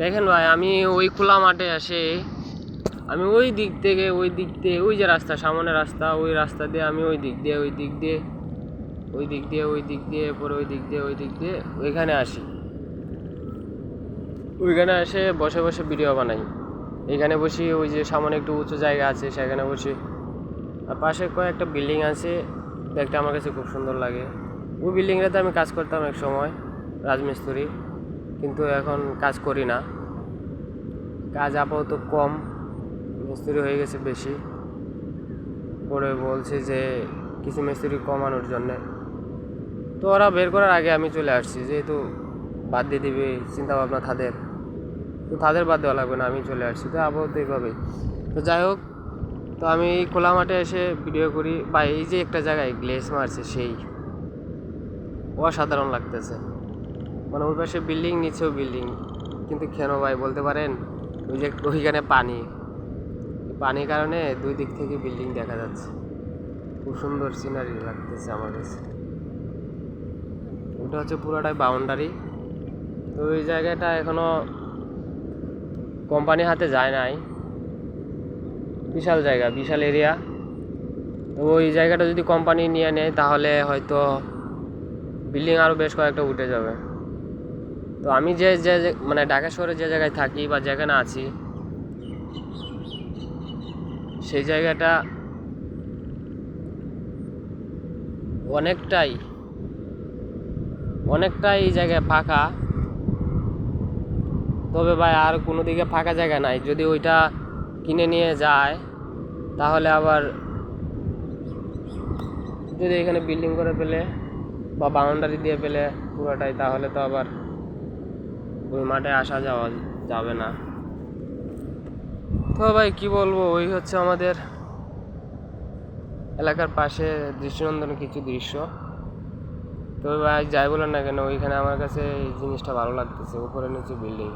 দেখেন ভাই, আমি ওই খোলা মাঠে আসে আমি ওই দিক থেকে ওই দিক দিয়ে, ওই যে রাস্তা, সামনে রাস্তা, ওই রাস্তা দিয়ে আমি ওই দিক দিয়ে, ওই দিক দিয়ে, ওই দিক দিয়ে, ওই দিক দিয়ে পরে ওই দিক দিয়ে, ওই দিক দিয়ে ওইখানে আসি। ওইখানে এসে বসে বসে ভিডিও বানাই। এখানে বসি, ওই যে সামনে একটু উঁচু জায়গা আছে, সেখানে বসি। আর পাশে কয়েকটা বিল্ডিং আছে, দেখতে আমার কাছে খুব সুন্দর লাগে। ওই বিল্ডিংটাতে আমি কাজ করতাম এক সময়, রাজমিস্ত্রি। কিন্তু এখন কাজ করি না। কাজ আপাতত কম, মিস্ত্রি হয়ে গেছে বেশি। পরে বলছে যে কিছু মিস্ত্রি কমানোর জন্যে। তো ওরা বের করার আগে আমি চলে আসছি, যেহেতু বাদ দিয়ে দিবে চিন্তা ভাবনা তাদের। তো তাদের বাদ দেওয়া লাগবে না, আমি চলে আসছি। তো আপাতত এইভাবেই। তো যাই হোক, তো আমি এই খোলা মাঠে এসে ভিডিও করি। বা এই যে একটা জায়গায় গ্লেস মারছে সেই, অসাধারণ লাগতেছে। মানে ওই পাশে বিল্ডিং নিচেও বিল্ডিং কিন্তু কেন ভাই, বলতে পারেন? ওই যে ওইখানে পানি। পানির কারণে দুই দিক থেকে বিল্ডিং দেখা যাচ্ছে। খুব সুন্দর সিনারি লাগতেছে আমার কাছে। ওটা হচ্ছে পুরোটাই বাউন্ডারি তো ওই জায়গাটা এখনও কোম্পানি হাতে যায় নাই। বিশাল জায়গা, বিশাল এরিয়া তো ওই জায়গাটা যদি কোম্পানি নিয়ে নেয়, তাহলে হয়তো বিল্ডিং আরও বেশ কয়েকটা উঠে যাবে। তো আমি যে যে মানে ঢাকা শহরে যে জায়গায় থাকি বা যেখানে আছি, সেই জায়গাটা অনেকটাই অনেকটাই এই জায়গায় ফাঁকা। তবে ভাই আর কোনো দিকে ফাঁকা জায়গা নাই। যদি ওইটা কিনে নিয়ে যায়, তাহলে আবার যদি এখানে বিল্ডিং করে ফেলে বা বাউন্ডারি দিয়ে ফেলে পুরোটাই, তাহলে তো আবার ওই মাঠে আসা যাওয়া যাবে না। তো ভাই, কি বলব? ওই হচ্ছে আমাদের এলাকার পাশে দৃষ্টিনন্দন কিছু দৃশ্য। তো ভাই, যাই বলেন না কেন, ওইখানে আমার কাছে এই জিনিসটা ভালো লাগতেছে, উপরে নিচে বিল্ডিং